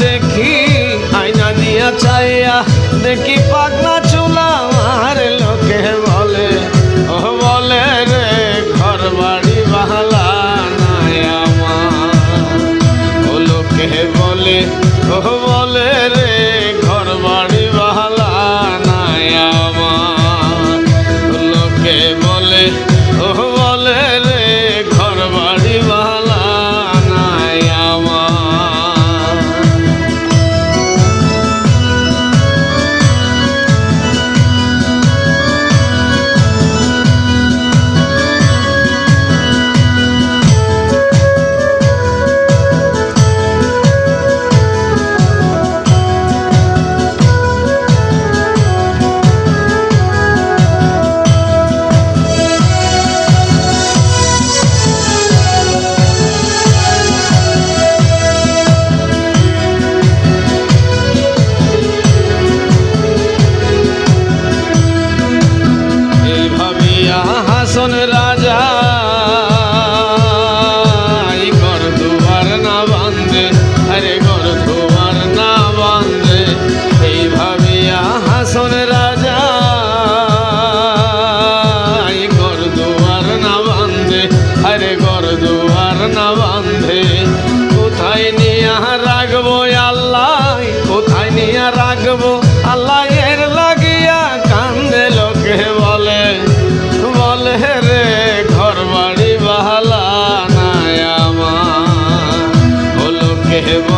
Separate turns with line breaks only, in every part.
দেখি আয়না দিয়া চাইয়া দেখি পাগলা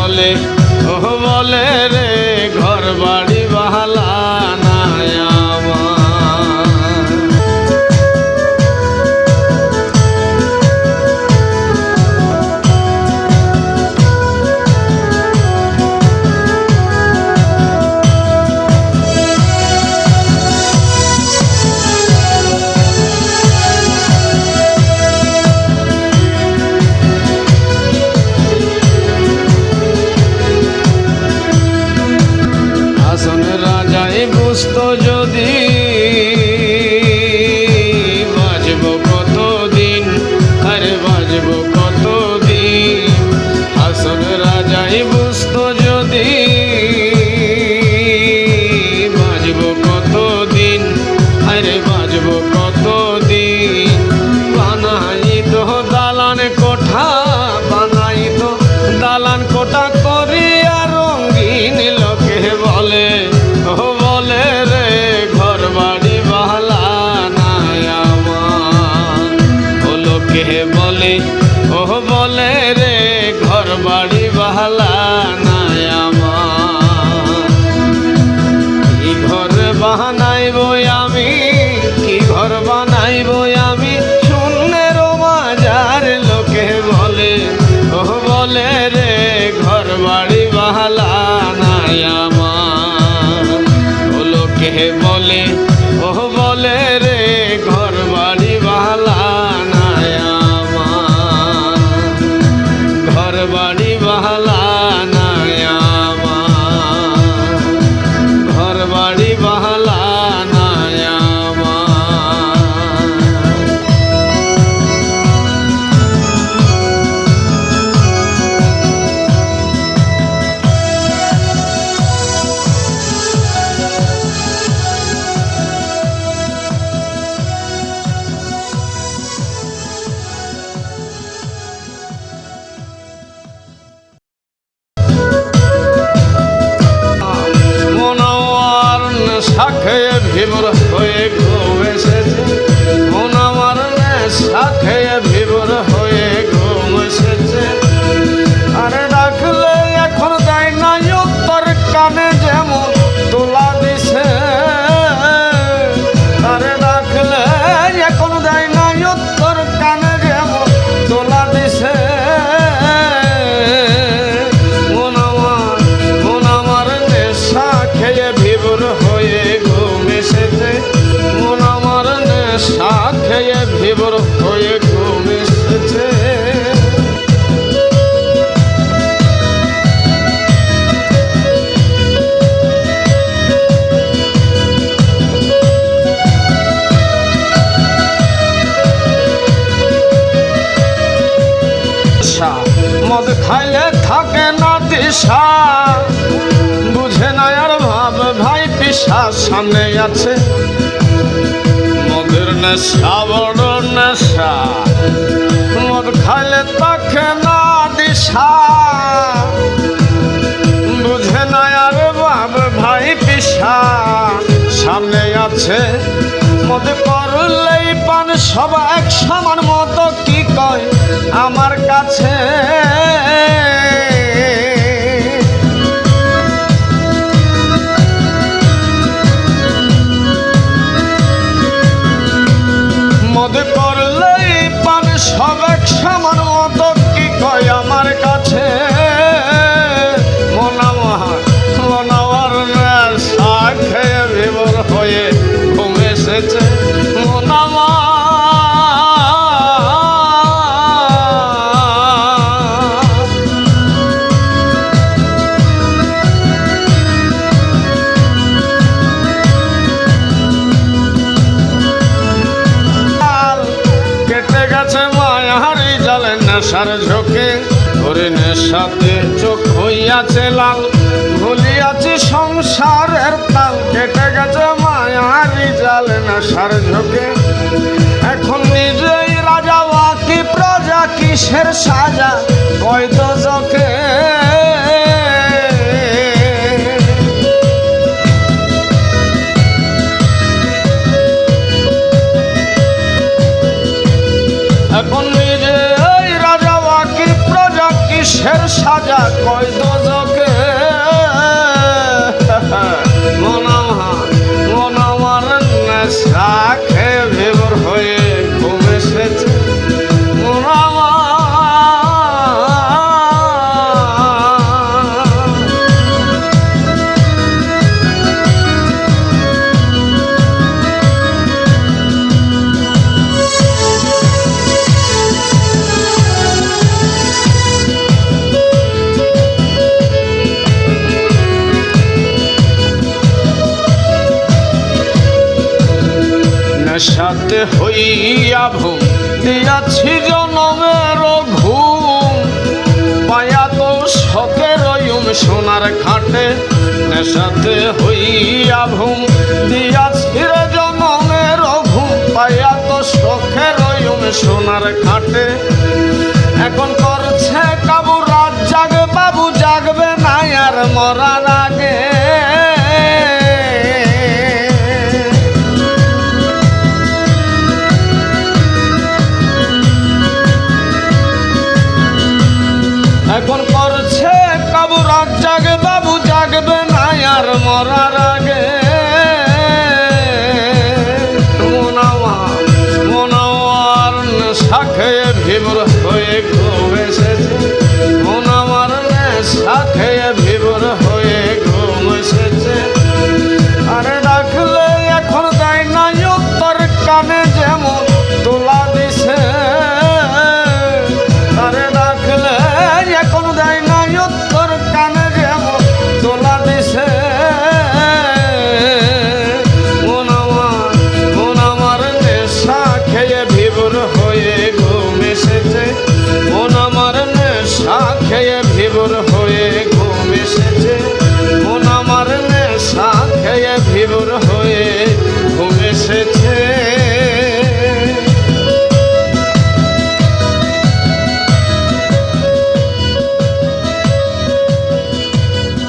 বলে ও বলে রে ঘর বাড়ি কেহে বলে? ও বলে রে ঘর বাড়ি বাহালা নাই আমার। কি ঘর বানাইব আমি, কি ঘর বানাইব আমি वाला দিশা বুঝে না আর ভাব, ভাই পিসা সামনে আছে। মদের নেশা, বড় নেশা। মদ খাইলে থাকে না দিশা। বুঝে না আর ভাব, ভাই পিসা সামনে আছে। মদ করলেই পান সব এক সমান মতো কি কয় আমার কাছে? নেশার ঝোঁকে, ওরে নেশাতে চোখ হইয়াছে লাল। ভুলিয়াছি সংসারের তাল, কেটে গেছে মায়ারি জাল নেশার ঝোঁকে। এখন নিজেই রাজা বাকি প্রজা, কিসের সাজা? কয়তো চোখে কিসের সাজা কয় দোজকে নেশাতে হইয়া ভুম দিয়াছি জনমের ঘুম। পায়া তো শখের ইউম সোনার খাটে নেশাতে হইয়া ভুম। দিয়াছি রে জনমের ঘুম, পায়া তো শখের ইউম সোনার খাটে। এখন করছে কাবু, রাত জাগে, বাবু জাগবে না, আর মরা কাবু রাত জাগে বাবু জাগবে না আর মরার আগে।